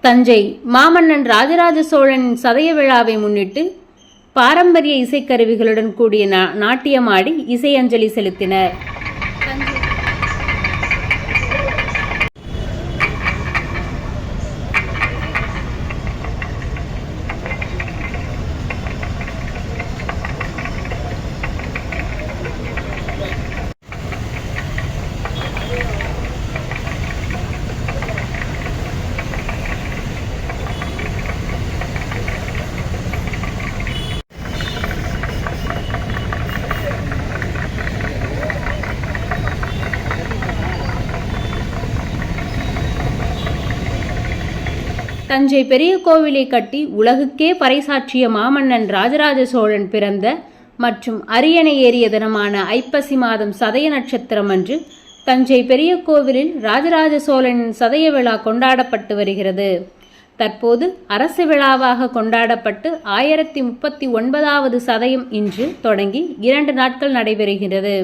தஞ்சை மாமன்னன் ராஜராஜ சோழனின் சதய விழாவை முன்னிட்டு பாரம்பரிய இசைக்கருவிகளுடன் கூடிய நா- நாட்டியமாடி இசையஞ்சலி செலுத்தினர். தஞ்சை பெரிய கோவிலை கட்டி உலகுக்கே பறைசாற்றிய மாமன்னன் ராஜராஜ சோழன் பிறந்த மற்றும் அரியணை ஏறிய தினமான ஐப்பசி மாதம் சதய நட்சத்திரம் அன்று தஞ்சை பெரிய கோவிலில் ராஜராஜ சோழனின் சதய விழா கொண்டாடப்பட்டு வருகிறது. தற்போது அரசு விழாவாக கொண்டாடப்பட்டு ஆயிரத்தி முப்பத்தி ஒன்பதாவது சதயம் இன்று தொடங்கி இரண்டு நாட்கள் நடைபெறுகிறது.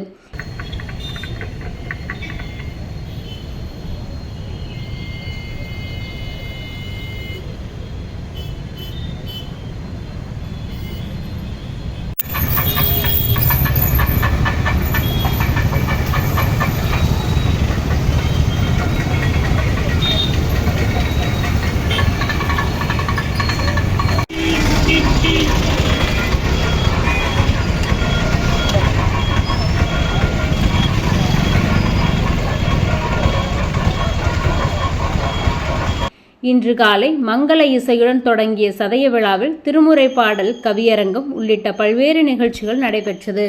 இன்று காலை மங்கள இசையுடன் தொடங்கிய சதய விழாவில் திருமுறை பாடல் கவியரங்கம் உள்ளிட்ட பல்வேறு நிகழ்ச்சிகள் நடைபெற்றது.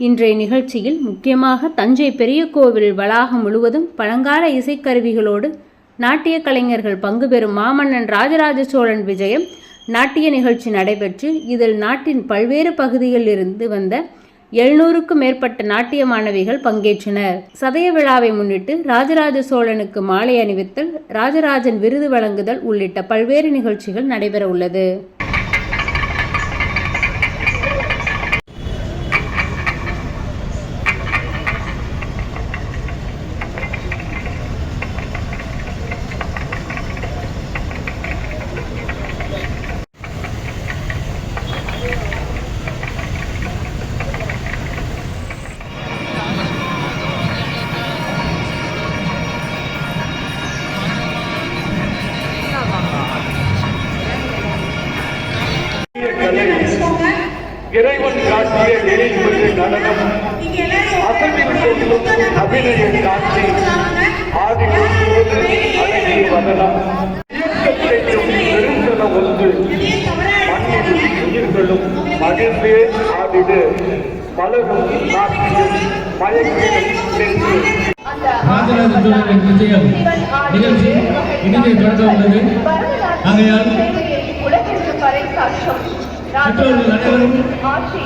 இன்றைய நிகழ்ச்சியில் முக்கியமாக தஞ்சை பெரிய கோவில் வளாகம் முழுவதும் பழங்கால இசைக்கருவிகளோடு நாட்டிய கலைஞர்கள் பங்கு பெறும் மாமன்னன் ராஜராஜ சோழன் விஜயம் நாட்டிய நிகழ்ச்சி நடைபெற்று இதில் நாட்டின் பல்வேறு பகுதிகளில் இருந்து வந்த எழுநூறுக்கும் மேற்பட்ட நாட்டிய மாணவிகள் பங்கேற்றனர். சதய விழாவை முன்னிட்டு ராஜராஜ சோழனுக்கு மாலை அணிவித்தல் ராஜராஜன் விருது வழங்குதல் உள்ளிட்ட பல்வேறு நிகழ்ச்சிகள் நடைபெற உள்ளது இறைவன் காட்டிய நெறிமுறை நடனம். அசைவில் செல்லும் அபிநய காட்சி. ஆதி ஒன்று அழகிய வதனம் இயக்கத்தையும் பெருந்தன ஒன்று. மண்ணில் உயிர்களும் மகிழ்ந்தே ஆடிடு. மலரும் நாட்டியம் சோழனின் விஜயம் நிகழ்ச்சி இனிதே தொடங்க உள்ளது. ஆகையால் உலகிற்கு பறைசாற்றும் பெற்றோர்கள் அனைவரும் ஆட்சி